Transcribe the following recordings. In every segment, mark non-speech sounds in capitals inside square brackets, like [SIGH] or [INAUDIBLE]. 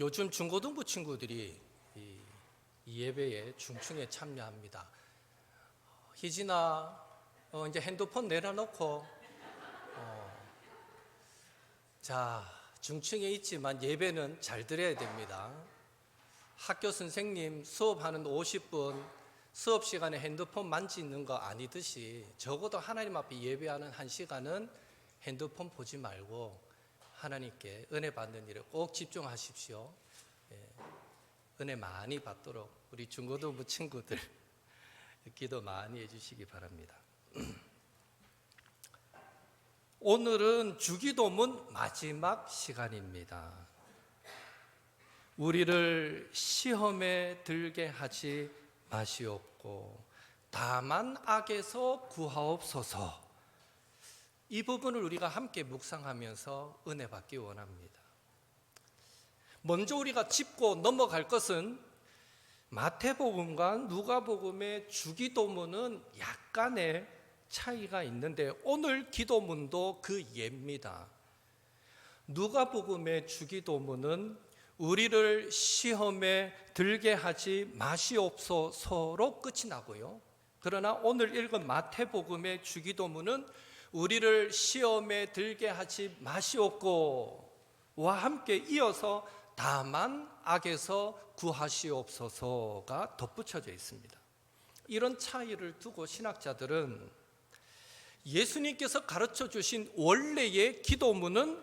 요즘 중고등부 친구들이 이, 이 예배에 중충에 참여합니다. 희진아, 어, 이제 핸드폰 내려놓고, 어, 자, 중층에 있지만 예배는 잘 드려야 됩니다. 학교 선생님 수업하는 50분 수업 시간에 핸드폰 만지는 거 아니듯이 적어도 하나님 앞에 예배하는 한 시간은 핸드폰 보지 말고 하나님께 은혜 받는 일에 꼭 집중하십시오. 예, 은혜 많이 받도록 우리 중고등부 친구들 [LAUGHS] 기도 많이 해주시기 바랍니다. [CLEARS THROAT] 오늘은 주기도문 마지막 시간입니다. 우리를 시험에 들게 하지 마시옵고 다만 악에서 구하옵소서. 이 부분을 우리가 함께 묵상하면서 은혜 받기 원합니다. 먼저 우리가 짚고 넘어갈 것은 마태복음과 누가복음의 주기도문은 약간의 차이가 있는데 오늘 기도문도 그 예입니다. 누가복음의 주기도문은 우리를 시험에 들게 하지 마시옵소서로 끝이 나고요. 그러나 오늘 읽은 마태복음의 주기도문은 우리를 시험에 들게 하지 마시옵고와 함께 이어서 다만 악에서 구하시옵소서가 덧붙여져 있습니다. 이런 차이를 두고 신학자들은 예수님께서 가르쳐 주신 원래의 기도문은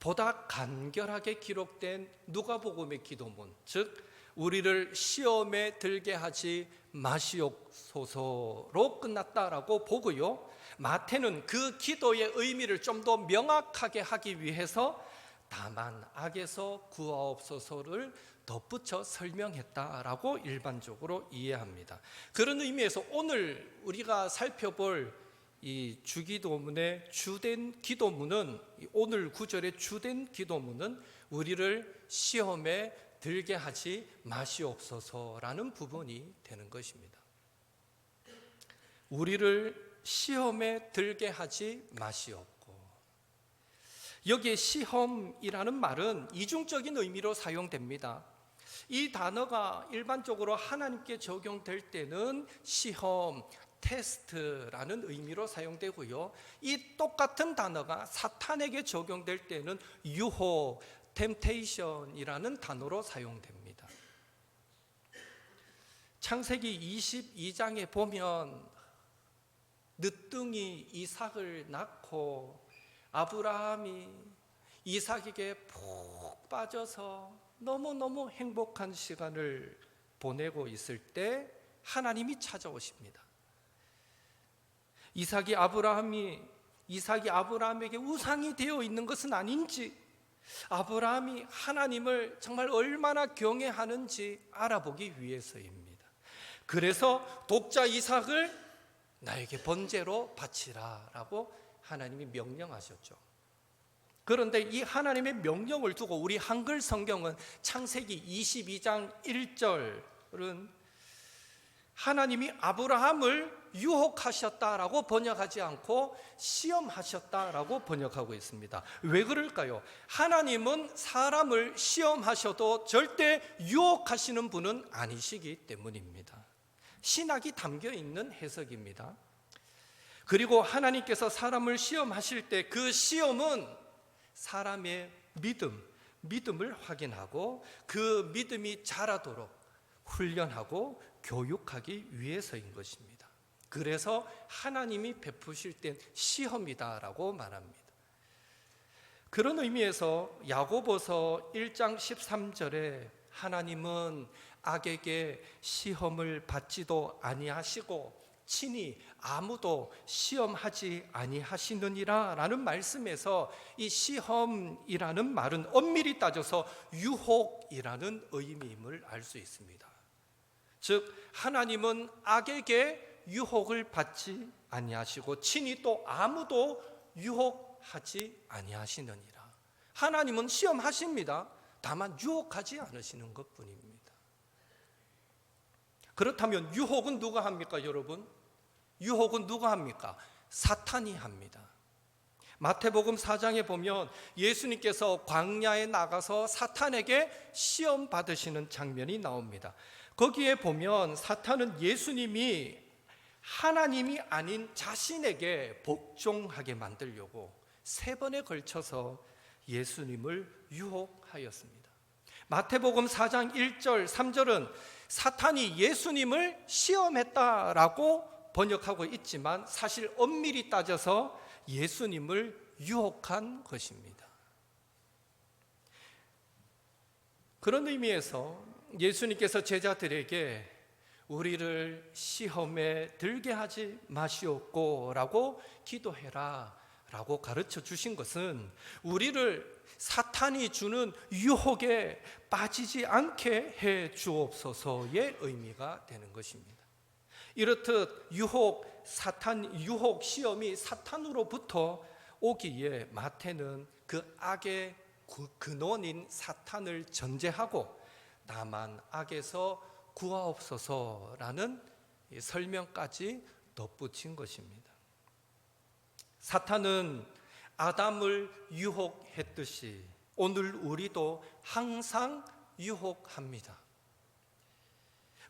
보다 간결하게 기록된 누가복음의 기도문, 즉 우리를 시험에 들게 하지 마시옵소서로 끝났다라고 보고요. 마태는 그 기도의 의미를 좀 더 명확하게 하기 위해서 다만 악에서 구하옵소서를 덧붙여 설명했다라고 일반적으로 이해합니다. 그런 의미에서 오늘 우리가 살펴볼 이 주기도문의 주된 기도문은 오늘 구절의 주된 기도문은 우리를 시험에 들게 하지 마시옵소서라는 부분이 되는 것입니다. 우리를 시험에 들게 하지 마시옵고 여기에 시험이라는 말은 이중적인 의미로 사용됩니다. 이 단어가 일반적으로 하나님께 적용될 때는 시험, 테스트라는 의미로 사용되고요. 이 똑같은 단어가 사탄에게 적용될 때는 유혹, 템테이션이라는 단어로 사용됩니다. 창세기 22장에 보면 늦둥이 이삭을 낳고 아브라함이 이삭에게 푹 빠져서 너무너무 행복한 시간을 보내고 있을 때 하나님이 찾아오십니다. 이삭이 아브라함이 이삭이 아브라함에게 우상이 되어 있는 것은 아닌지 아브라함이 하나님을 정말 얼마나 경외하는지 알아보기 위해서입니다. 그래서 독자 이삭을 나에게 번제로 바치라라고 하나님이 명령하셨죠. 그런데 이 하나님의 명령을 두고 우리 한글 성경은 창세기 22장 1절은 하나님이 아브라함을 유혹하셨다라고 번역하지 않고 시험하셨다라고 번역하고 있습니다. 왜 그럴까요? 하나님은 사람을 시험하셔도 절대 유혹하시는 분은 아니시기 때문입니다. 신학이 담겨 있는 해석입니다. 그리고 하나님께서 사람을 시험하실 때 그 시험은 사람의 믿음, 믿음을 확인하고 그 믿음이 자라도록 훈련하고 교육하기 위해서인 것입니다. 그래서 하나님이 베푸실 땐 시험이다라고 말합니다. 그런 의미에서 야고보서 1장 13절에 하나님은 악에게 시험을 받지도 아니하시고 친히 아무도 시험하지 아니하시느니라라는 말씀에서 이 시험이라는 말은 엄밀히 따져서 유혹이라는 의미임을 알 수 있습니다. 즉 하나님은 악에게 유혹을 받지 아니하시고 친히 또 아무도 유혹하지 아니하시느니라. 하나님은 시험하십니다. 다만 유혹하지 않으시는 것뿐입니다. 그렇다면 유혹은 누가 합니까, 여러분? 유혹은 누가 합니까? 사탄이 합니다. 마태복음 4장에 보면 예수님께서 광야에 나가서 사탄에게 시험 받으시는 장면이 나옵니다. 거기에 보면 사탄은 예수님이 하나님이 아닌 자신에게 복종하게 만들려고 세 번에 걸쳐서 예수님을 유혹하였습니다. 마태복음 4장 1절, 3절은 사탄이 예수님을 시험했다라고 번역하고 있지만 사실 엄밀히 따져서 예수님을 유혹한 것입니다. 그런 의미에서 예수님께서 제자들에게 우리를 시험에 들게 하지 마시옵고 라고 기도해라 라고 가르쳐 주신 것은 우리를 사탄이 주는 유혹에 빠지지 않게 해 주옵소서의 의미가 되는 것입니다. 이렇듯 유혹, 사탄, 유혹 시험이 사탄으로부터 오기에 마태는 그 악의 그 근원인 사탄을 전제하고 다만 악에서 구하옵소서라는 이 설명까지 덧붙인 것입니다. 사탄은 아담을 유혹했듯이 오늘 우리도 항상 유혹합니다.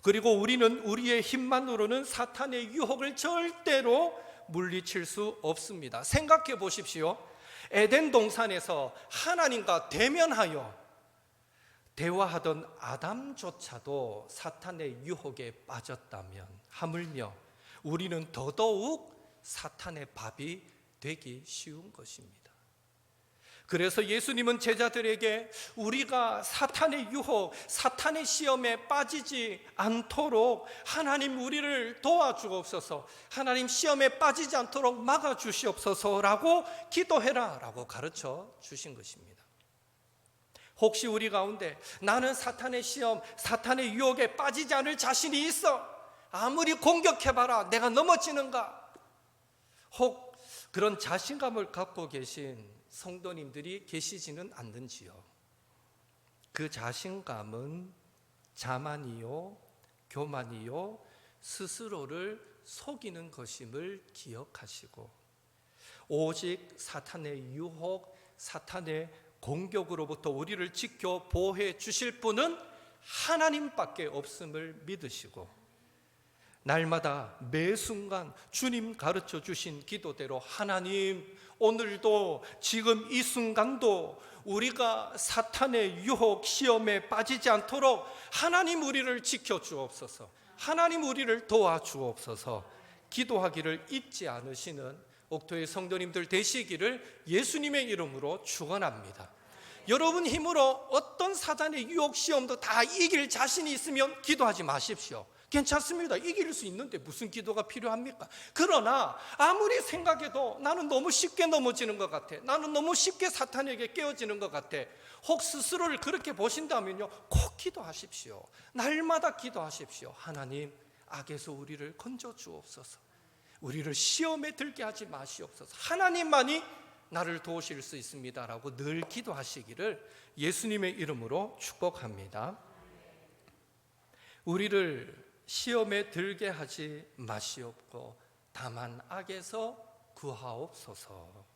그리고 우리는 우리의 힘만으로는 사탄의 유혹을 절대로 물리칠 수 없습니다. 생각해 보십시오. 에덴 동산에서 하나님과 대면하여 대화하던 아담조차도 사탄의 유혹에 빠졌다면 하물며 우리는 더더욱 사탄의 밥이 되기 쉬운 것입니다. 그래서 예수님은 제자들에게 우리가 사탄의 유혹, 사탄의 시험에 빠지지 않도록 하나님 우리를 도와주옵소서, 하나님 시험에 빠지지 않도록 막아주시옵소서라고 기도해라 라고 가르쳐 주신 것입니다. 혹시 우리 가운데 나는 사탄의 시험, 사탄의 유혹에 빠지지 않을 자신이 있어. 아무리 공격해봐라. 내가 넘어지는가? 혹 그런 자신감을 갖고 계신 성도님들이 계시지는 않는지요. 그 자신감은 자만이요, 교만이요, 스스로를 속이는 것임을 기억하시고, 오직 사탄의 유혹, 사탄의 공격으로부터 우리를 지켜 보호해 주실 분은 하나님밖에 없음을 믿으시고 날마다 매 순간 주님 가르쳐 주신 기도대로 하나님 오늘도 지금 이 순간도 우리가 사탄의 유혹 시험에 빠지지 않도록 하나님 우리를 지켜 주옵소서. 하나님 우리를 도와 주옵소서. 기도하기를 잊지 않으시는 옥토의 성도님들 되시기를 예수님의 이름으로 축원합니다. 여러분 힘으로 어떤 사단의 유혹 시험도 다 이길 자신이 있으면 기도하지 마십시오. 괜찮습니다. 이길 수 있는데 무슨 기도가 필요합니까? 그러나 아무리 생각해도 나는 너무 쉽게 넘어지는 것 같아. 나는 너무 쉽게 사탄에게 깨어지는 것 같아. 혹 스스로를 그렇게 보신다면요. 꼭 기도하십시오. 날마다 기도하십시오. 하나님, 악에서 우리를 건져 주옵소서. 우리를 시험에 들게 하지 마시옵소서. 하나님만이 나를 도우실 수 있습니다라고 늘 기도하시기를 예수님의 이름으로 축복합니다. 우리를 시험에 들게 하지 마시옵고 다만 악에서 구하옵소서.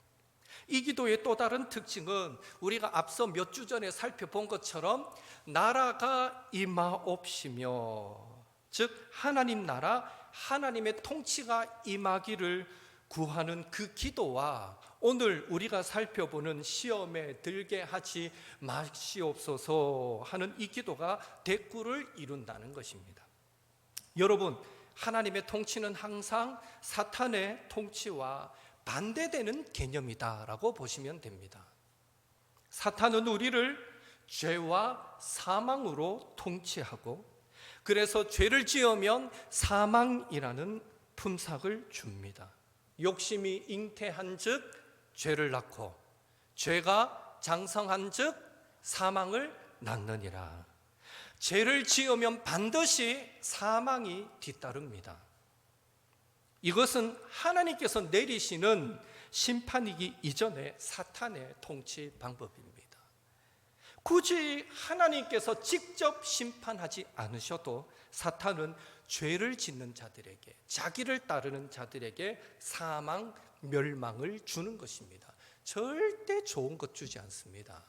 이 기도의 또 다른 특징은 우리가 앞서 몇 주 전에 살펴본 것처럼 나라가 임하옵시며 즉 하나님 나라 하나님의 통치가 임하기를 구하는 그 기도와 오늘 우리가 살펴보는 시험에 들게 하지 마시옵소서 하는 이 기도가 대꾸를 이룬다는 것입니다. 여러분, 하나님의 통치는 항상 사탄의 통치와 반대되는 개념이다라고 보시면 됩니다. 사탄은 우리를 죄와 사망으로 통치하고 그래서 죄를 지으면 사망이라는 품삯을 줍니다. 욕심이 잉태한 즉 죄를 낳고 죄가 장성한 즉 사망을 낳느니라. 죄를 지으면 반드시 사망이 뒤따릅니다. 이것은 하나님께서 내리시는 심판이기 이전에 사탄의 통치 방법입니다. 굳이 하나님께서 직접 심판하지 않으셔도 사탄은 죄를 짓는 자들에게 자기를 따르는 자들에게 사망 멸망을 주는 것입니다. 절대 좋은 것 주지 않습니다.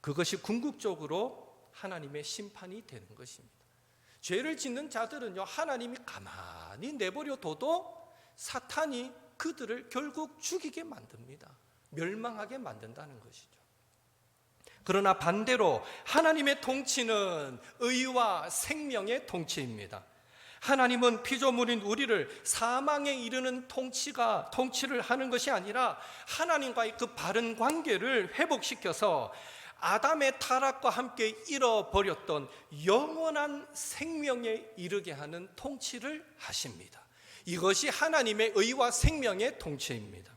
그것이 궁극적으로 하나님의 심판이 되는 것입니다. 죄를 짓는 자들은요, 하나님이 가만히 내버려 둬도 사탄이 그들을 결국 죽이게 만듭니다. 멸망하게 만든다는 것이죠. 그러나 반대로 하나님의 통치는 의와 생명의 통치입니다. 하나님은 피조물인 우리를 사망에 이르는 통치가 통치를 하는 것이 아니라 하나님과의 그 바른 관계를 회복시켜서 아담의 타락과 함께 잃어버렸던 영원한 생명에 이르게 하는 통치를 하십니다. 이것이 하나님의 의와 생명의 통치입니다.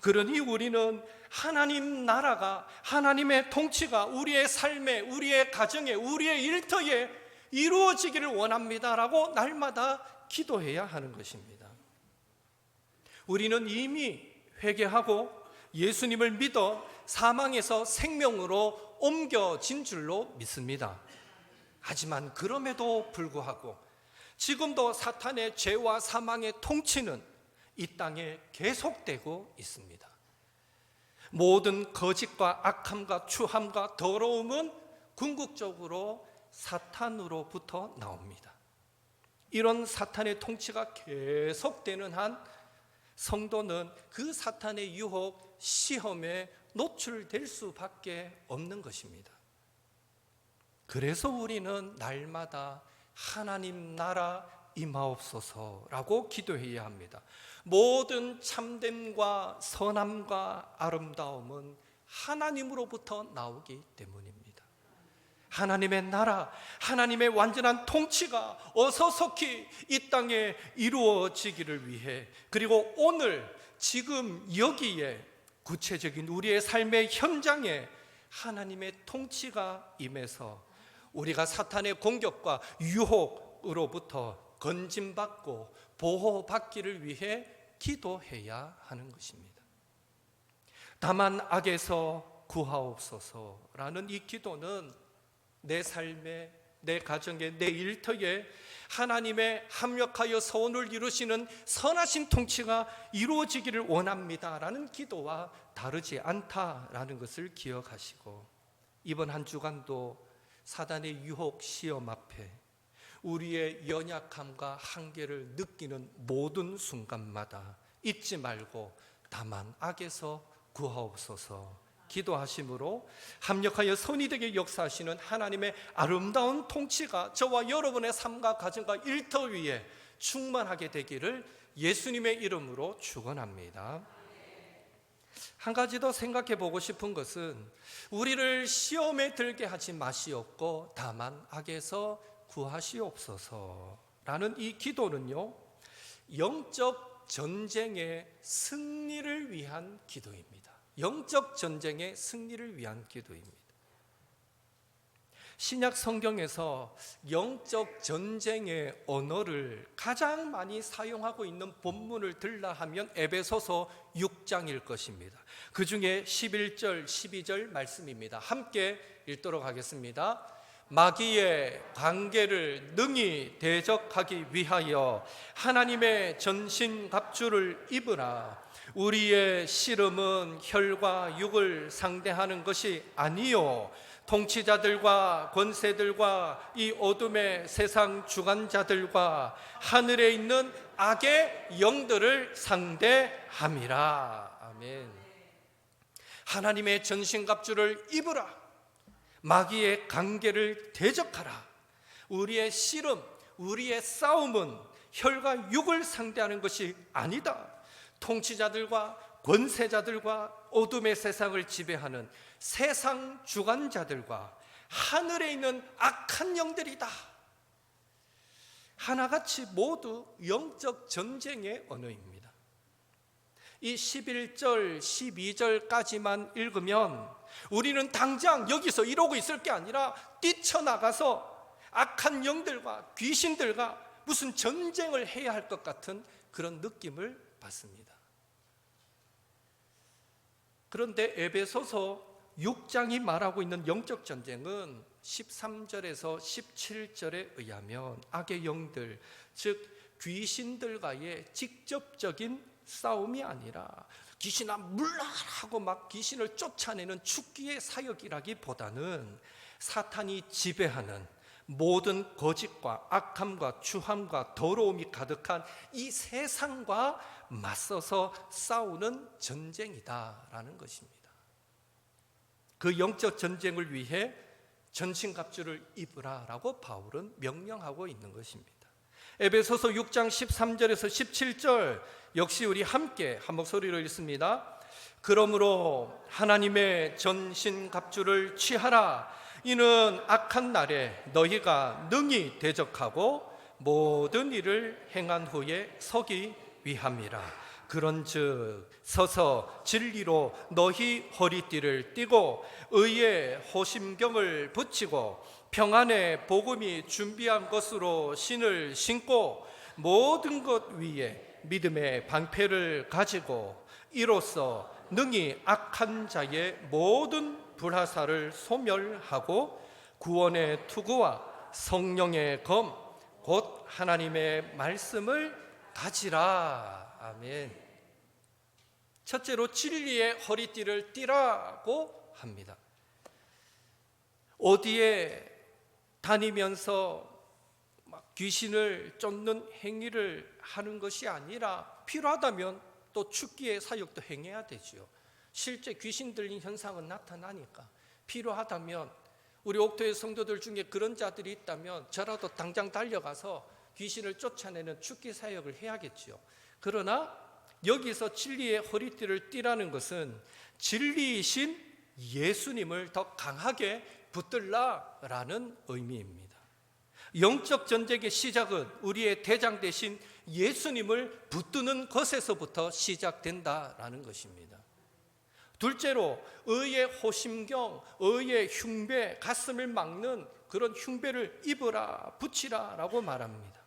그러니 우리는 하나님 나라가 하나님의 통치가 우리의 삶에 우리의 가정에 우리의 일터에 이루어지기를 원합니다라고 날마다 기도해야 하는 것입니다. 우리는 이미 회개하고 예수님을 믿어 사망에서 생명으로 옮겨진 줄로 믿습니다. 하지만 그럼에도 불구하고 지금도 사탄의 죄와 사망의 통치는 이 땅에 계속되고 있습니다. 모든 거짓과 악함과 추함과 더러움은 궁극적으로 사탄으로부터 나옵니다. 이런 사탄의 통치가 계속되는 한 성도는 그 사탄의 유혹, 시험에 노출될 수밖에 없는 것입니다. 그래서 우리는 날마다 하나님 나라 임하옵소서라고 기도해야 합니다. 모든 참됨과 선함과 아름다움은 하나님으로부터 나오기 때문입니다. 하나님의 나라, 하나님의 완전한 통치가 어서 속히 이 땅에 이루어지기를 위해 그리고 오늘 지금 여기에 구체적인 우리의 삶의 현장에 하나님의 통치가 임해서 우리가 사탄의 공격과 유혹으로부터 건진받고 보호받기를 위해 기도해야 하는 것입니다. 다만 악에서 구하옵소서라는 이 기도는 내 삶에 내 가정에 내 일터에 하나님의 합력하여 서원을 이루시는 선하신 통치가 이루어지기를 원합니다 라는 기도와 다르지 않다라는 것을 기억하시고 이번 한 주간도 사단의 유혹 시험 앞에 우리의 연약함과 한계를 느끼는 모든 순간마다 잊지 말고 다만 악에서 구하옵소서 기도하심으로 합력하여 선이 되게 역사하시는 하나님의 아름다운 통치가 저와 여러분의 삶과 가정과 일터 위에 충만하게 되기를 예수님의 이름으로 축원합니다. 한 가지 더 생각해 보고 싶은 것은 우리를 시험에 들게 하지 마시옵고 다만 악에서 구하시옵소서라는 이 기도는요. 영적 전쟁의 승리를 위한 기도입니다. 영적 전쟁의 승리를 위한 기도입니다. 신약 성경에서 영적 전쟁의 언어를 가장 많이 사용하고 있는 본문을 들라 하면 에베소서 6장일 것입니다. 그 중에 11절, 12절 말씀입니다. 함께 읽도록 하겠습니다. 마귀의 관계를 능히 대적하기 위하여 하나님의 전신 갑주를 입으라. 우리의 씨름은 혈과 육을 상대하는 것이 아니요 통치자들과 권세들과 이 어둠의 세상 주관자들과 하늘에 있는 악의 영들을 상대함이라. 아멘. 하나님의 전신갑주를 입으라. 마귀의 관계를 대적하라. 우리의 씨름, 우리의 싸움은 혈과 육을 상대하는 것이 아니다. 통치자들과 권세자들과 어둠의 세상을 지배하는 세상 주관자들과 하늘에 있는 악한 영들이다. 하나같이 모두 영적 전쟁의 언어입니다. 이 11절, 12절까지만 읽으면 우리는 당장 여기서 이러고 있을 게 아니라 뛰쳐나가서 악한 영들과 귀신들과 무슨 전쟁을 해야 할 것 같은 그런 느낌을 받습니다. 그런데 에베소서 6장이 말하고 있는 영적 전쟁은 13절에서 17절에 의하면 악의 영들, 즉 귀신들과의 직접적인 싸움이 아니라 귀신아 물러가라 하고 막 귀신을 쫓아내는 축기의 사역이라기보다는 사탄이 지배하는 모든 거짓과 악함과 추함과 더러움이 가득한 이 세상과 맞서서 싸우는 전쟁이다라는 것입니다. 그 영적 전쟁을 위해 전신갑주를 입으라라고 바울은 명령하고 있는 것입니다. 에베소서 6장 13절에서 17절 역시 우리 함께 한 목소리로 읽습니다. 그러므로 하나님의 전신갑주를 취하라. 이는 악한 날에 너희가 능히 대적하고 모든 일을 행한 후에 서기 위함이라. 그런즉 서서 진리로 너희 허리띠를 띠고 의의 호심경을 붙이고 평안의 복음이 준비한 것으로 신을 신고 모든 것 위에 믿음의 방패를 가지고 이로써 능히 악한 자의 모든 불화살을 소멸하고 구원의 투구와 성령의 검 곧 하나님의 말씀을 가지라 아멘. 첫째로 진리의 허리띠를 띠라고 합니다. 어디에 다니면서 막 귀신을 쫓는 행위를 하는 것이 아니라 필요하다면 또 축기의 사역도 행해야 되지요. 실제 귀신 들린 현상은 나타나니까 필요하다면 우리 옥토의 성도들 중에 그런 자들이 있다면 저라도 당장 달려가서 귀신을 쫓아내는 축기 사역을 해야겠지요. 그러나 여기서 진리의 허리띠를 띠라는 것은 진리이신 예수님을 더 강하게 붙들라라는 의미입니다. 영적 전쟁의 시작은 우리의 대장 대신 예수님을 붙드는 것에서부터 시작된다라는 것입니다. 둘째로 의의 호심경, 의의 흉배, 가슴을 막는 그런 흉배를 입으라, 붙이라라고 말합니다.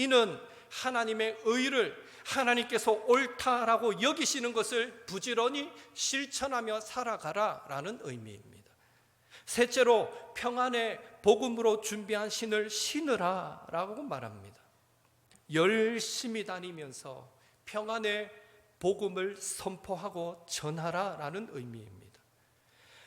이는 하나님의 의를 하나님께서 옳다라고 여기시는 것을 부지런히 실천하며 살아가라라는 의미입니다. 셋째로 평안의 복음으로 준비한 신을 신으라라고 말합니다. 열심히 다니면서 평안의 복음을 선포하고 전하라라는 의미입니다.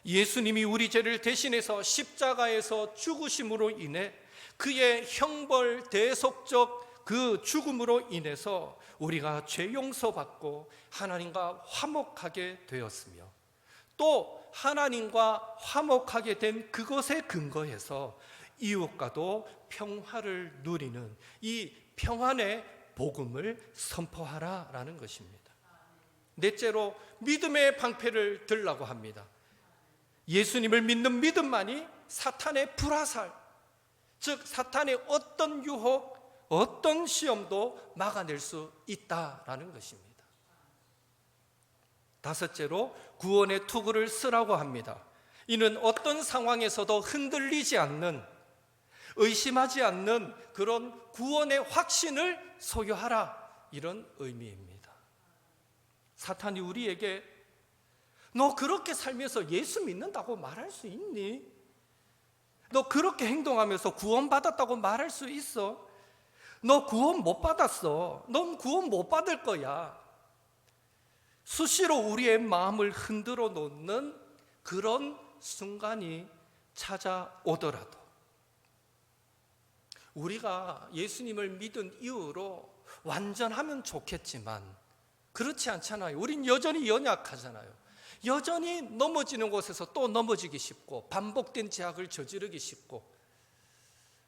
예수님이 우리 죄를 대신해서 십자가에서 죽으심으로 인해 그의 형벌 대속적 그 죽음으로 인해서 우리가 죄 용서받고 하나님과 화목하게 되었으며 또 하나님과 화목하게 된 그것에 근거해서 이웃과도 평화를 누리는 이 평안의 복음을 선포하라라는 것입니다. 넷째로 믿음의 방패를 들라고 합니다. 예수님을 믿는 믿음만이 사탄의 불화살, 즉 사탄의 어떤 유혹, 어떤 시험도 막아낼 수 있다라는 것입니다. 다섯째로 구원의 투구를 쓰라고 합니다. 이는 어떤 상황에서도 흔들리지 않는 의심하지 않는 그런 구원의 확신을 소유하라 이런 의미입니다. 사탄이 우리에게 너 그렇게 살면서 예수 믿는다고 말할 수 있니? 너 그렇게 행동하면서 구원받았다고 말할 수 있어? 너 구원 못 받았어. 넌 구원 못 받을 거야. 수시로 우리의 마음을 흔들어 놓는 그런 순간이 찾아오더라도 우리가 예수님을 믿은 이후로 완전하면 좋겠지만 그렇지 않잖아요. 우린 여전히 연약하잖아요. 여전히 넘어지는 곳에서 또 넘어지기 쉽고 반복된 제약을 저지르기 쉽고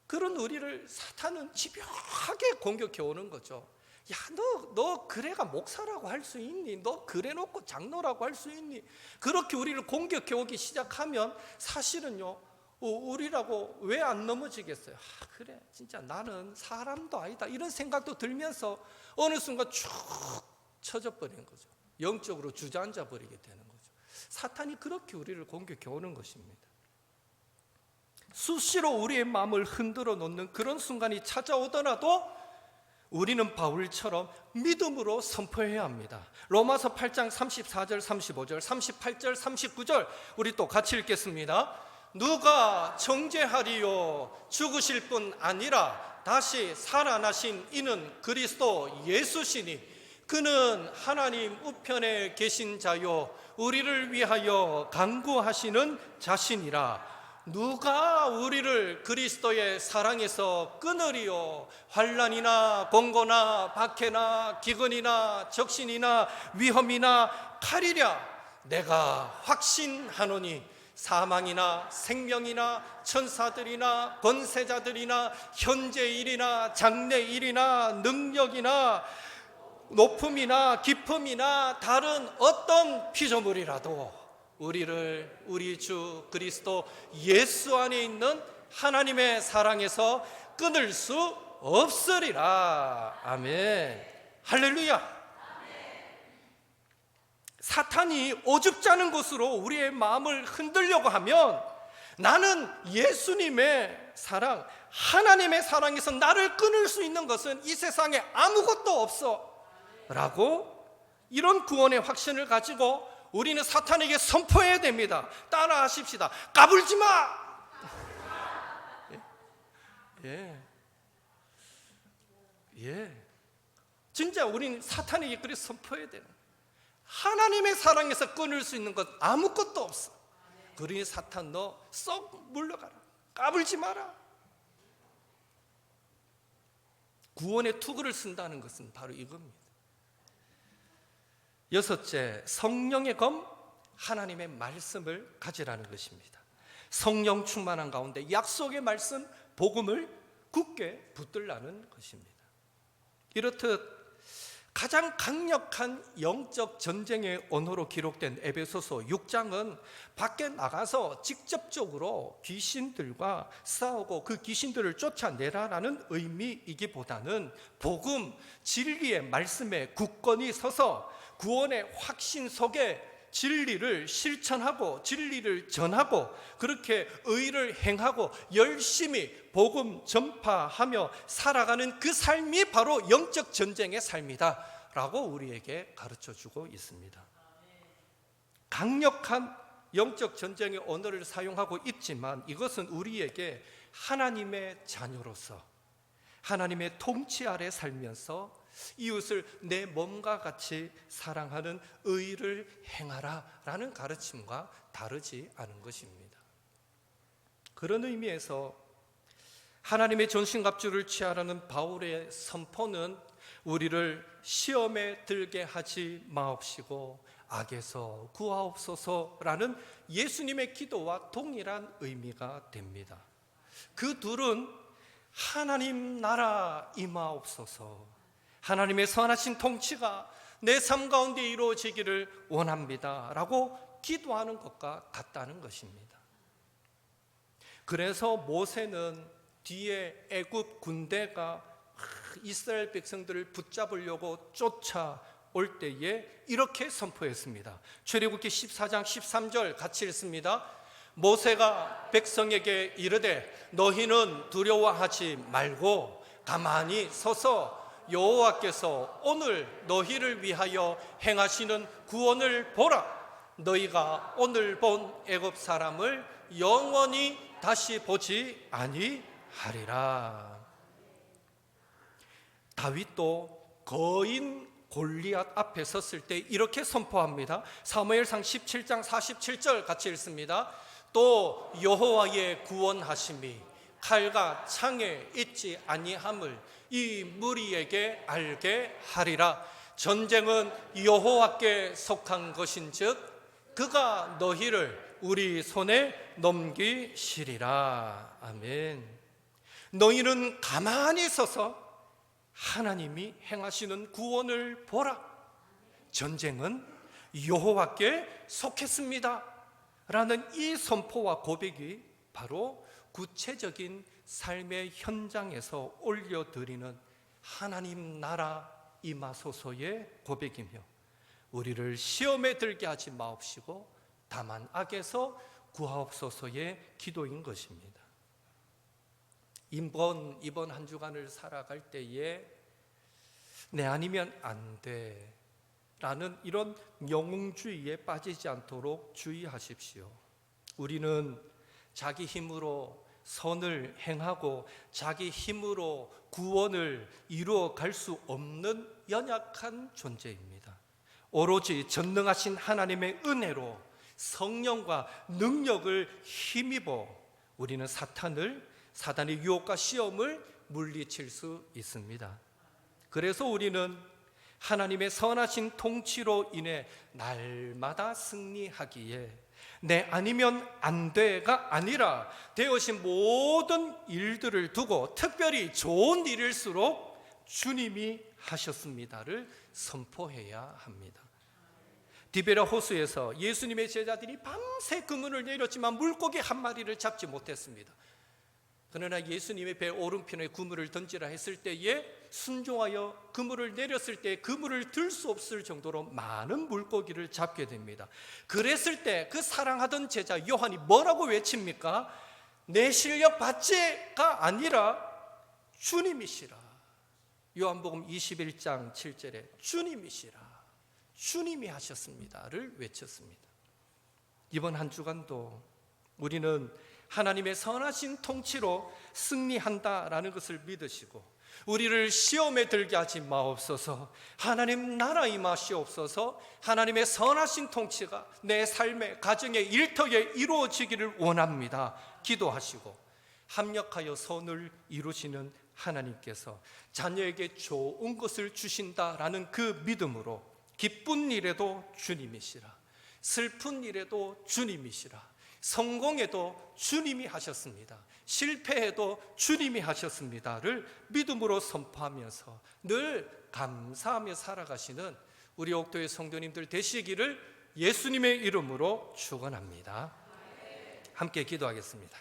그런 우리를 사탄은 집요하게 공격해 오는 거죠. 야, 너, 너 그래가 목사라고 할 수 있니? 너 그래 놓고 장로라고 할 수 있니? 그렇게 우리를 공격해 오기 시작하면 사실은요, 어, 우리라고 왜 안 넘어지겠어요? 아, 그래, 진짜 나는 사람도 아니다. 이런 생각도 들면서 어느 순간 쭉 쳐져 버리는 거죠. 영적으로 주저앉아 버리게 되는 거죠. 사탄이 그렇게 우리를 공격해 오는 것입니다. 수시로 우리의 마음을 흔들어 놓는 그런 순간이 찾아오더라도 우리는 바울처럼 믿음으로 선포해야 합니다. 로마서 8장 34절, 35절, 38절, 39절 우리 또 같이 읽겠습니다. 누가 정죄하리요 죽으실 뿐 아니라 다시 살아나신 이는 그리스도 예수시니 그는 하나님 우편에 계신 자요 우리를 위하여 강구하시는 자신이라. 누가 우리를 그리스도의 사랑에서 끊으리요? 환란이나 공고나 박해나 기근이나 적신이나 위험이나 칼이랴? 내가 확신하노니 사망이나 생명이나 천사들이나 권세자들이나 현재 일이나 장래 일이나 능력이나 높음이나 깊음이나 다른 어떤 피조물이라도 우리를 우리 주 그리스도 예수 안에 있는 하나님의 사랑에서 끊을 수 없으리라. 아멘. 할렐루야. 사탄이 오죽지 않은 것으로 우리의 마음을 흔들려고 하면 나는 예수님의 사랑, 하나님의 사랑에서 나를 끊을 수 있는 것은 이 세상에 아무것도 없어. 라고 이런 구원의 확신을 가지고 우리는 사탄에게 선포해야 됩니다. 따라 하십시다. 까불지 마! 예. 예. 예. 진짜 우리는 사탄에게 그렇게 선포해야 되는. 하나님의 사랑에서 끊을 수 있는 것 아무것도 없어. 그러니 사탄 너 썩 물러가라. 까불지 마라. 구원의 투구를 쓴다는 것은 바로 이겁니다. 여섯째, 성령의 검 하나님의 말씀을 가지라는 것입니다. 성령 충만한 가운데 약속의 말씀 복음을 굳게 붙들라는 것입니다. 이렇듯 가장 강력한 영적 전쟁의 언어로 기록된 에베소서 6장은 밖에 나가서 직접적으로 귀신들과 싸우고 그 귀신들을 쫓아내라라는 의미이기보다는 복음 진리의 말씀에 굳건히 서서 구원의 확신 속에 진리를 실천하고 진리를 전하고 그렇게 의를 행하고 열심히 복음 전파하며 살아가는 그 삶이 바로 영적 전쟁의 삶이다라고 우리에게 가르쳐 주고 있습니다. 강력한 영적 전쟁의 언어를 사용하고 있지만 이것은 우리에게 하나님의 자녀로서 하나님의 통치 아래 살면서 이웃을 내 몸과 같이 사랑하는 의를 행하라 라는 가르침과 다르지 않은 것입니다. 그런 의미에서 하나님의 전신갑주를 취하라는 바울의 선포는 우리를 시험에 들게 하지 마옵시고 악에서 구하옵소서라는 예수님의 기도와 동일한 의미가 됩니다. 그 둘은 하나님 나라 임하옵소서 하나님의 선하신 통치가 내 삶 가운데 이루어지기를 원합니다. 라고 기도하는 것과 같다는 것입니다. 그래서 모세는 뒤에 애굽 군대가 이스라엘 백성들을 붙잡으려고 쫓아올 때에 이렇게 선포했습니다. 출애굽기 14장 13절 같이 읽습니다. 모세가 백성에게 이르되 너희는 두려워하지 말고 가만히 서서 여호와께서 오늘 너희를 위하여 행하시는 구원을 보라. 너희가 오늘 본 애굽 사람을 영원히 다시 보지 아니하리라. 다윗도 거인 골리앗 앞에 섰을 때 이렇게 선포합니다. 사무엘상 17장 47절 같이 읽습니다. 또 여호와의 구원하심이 칼과 창에 있지 아니함을 이 무리에게 알게 하리라. 전쟁은 여호와께 속한 것인즉 그가 너희를 우리 손에 넘기시리라. 아멘. 너희는 가만히 서서 하나님이 행하시는 구원을 보라. 전쟁은 여호와께 속했습니다. 라는 이 선포와 고백이 바로 구체적인 삶의 현장에서 올려드리는 하나님 나라 임하소서의 고백이며 우리를 시험에 들게 하지 마옵시고 다만 악에서 구하옵소서의 기도인 것입니다. 이번 이번 한 주간을 살아갈 때에 내 아니면 안 돼 라는 이런 영웅주의에 빠지지 않도록 주의하십시오. 우리는 자기 힘으로 선을 행하고 자기 힘으로 구원을 이루어 갈 수 없는 연약한 존재입니다. 오로지 전능하신 하나님의 은혜로 성령과 능력을 힘입어 우리는 사탄을 사단의 유혹과 시험을 물리칠 수 있습니다. 그래서 우리는 하나님의 선하신 통치로 인해 날마다 승리하기에 내 아니면 안 돼가 아니라 되어진 모든 일들을 두고 특별히 좋은 일일수록 주님이 하셨습니다를 선포해야 합니다. 디베라 호수에서 예수님의 제자들이 밤새 그물을 내렸지만 물고기 한 마리를 잡지 못했습니다. 그러나 예수님의 배 오른편에 그물을 던지라 했을 때에 순종하여 그물을 내렸을 때 그물을 들 수 없을 정도로 많은 물고기를 잡게 됩니다. 그랬을 때 그 사랑하던 제자 요한이 뭐라고 외칩니까? 내 실력 받지가 아니라 주님이시라. 요한복음 21장 7절에 주님이시라. 주님이 하셨습니다를 외쳤습니다. 이번 한 주간도 우리는 하나님의 선하신 통치로 승리한다라는 것을 믿으시고 우리를 시험에 들게 하지 마옵소서. 하나님 나라 임하시옵소서. 하나님의 선하신 통치가 내 삶의 가정의 일터에 이루어지기를 원합니다. 기도하시고 합력하여 선을 이루시는 하나님께서 자녀에게 좋은 것을 주신다라는 그 믿음으로 기쁜 일에도 주님이시라 슬픈 일에도 주님이시라 성공해도 주님이 하셨습니다. 실패해도 주님이 하셨습니다를 믿음으로 선포하면서 늘 감사하며 살아가시는 우리 옥도의 성도님들 되시기를 예수님의 이름으로 축원합니다. 함께 기도하겠습니다.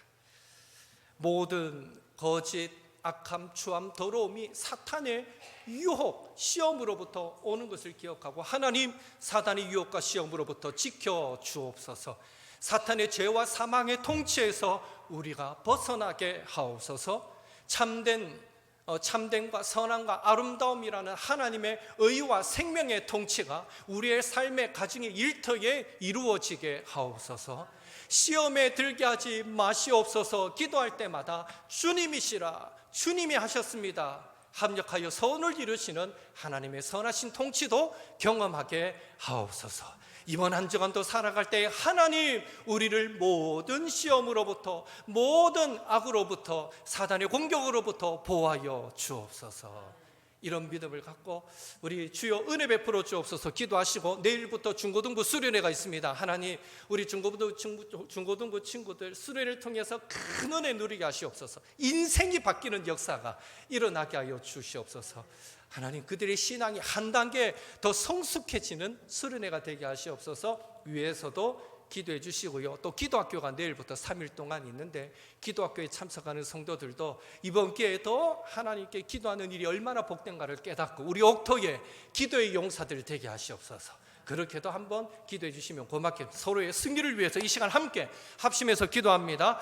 모든 거짓, 악함, 추함, 더러움이 사탄의 유혹, 시험으로부터 오는 것을 기억하고 하나님 사단의 유혹과 시험으로부터 지켜 주옵소서. 사탄의 죄와 사망의 통치에서 우리가 벗어나게 하옵소서. 참된 어, 참됨과 선함과 아름다움이라는 하나님의 의와 생명의 통치가 우리의 삶의 가정의 일터에 이루어지게 하옵소서. 시험에 들게 하지 마시옵소서. 기도할 때마다 주님이시라 주님이 하셨습니다. 합력하여 선을 이루시는 하나님의 선하신 통치도 경험하게 하옵소서. 이번 한 주간도 살아갈 때 하나님 우리를 모든 시험으로부터 모든 악으로부터 사단의 공격으로부터 보호하여 주옵소서. 이런 믿음을 갖고 우리 주여 은혜 베풀어 주옵소서 기도하시고 내일부터 중고등부 수련회가 있습니다. 하나님 우리 중고등부, 중고등부 친구들 수련회를 통해서 큰 은혜 누리게 하시옵소서. 인생이 바뀌는 역사가 일어나게 하여 주시옵소서. 하나님 그들의 신앙이 한 단계 더 성숙해지는 수련회가 되게 하시옵소서. 위에서도 기도해 주시고요. 또 기도학교가 내일부터 3일 동안 있는데 기도학교에 참석하는 성도들도 이번 기회에도 하나님께 기도하는 일이 얼마나 복된가를 깨닫고 우리 옥토에 기도의 용사들 되게 하시옵소서. 그렇게도 한번 기도해 주시면 고맙겠습니다. 서로의 승리를 위해서 이 시간 함께 합심해서 기도합니다.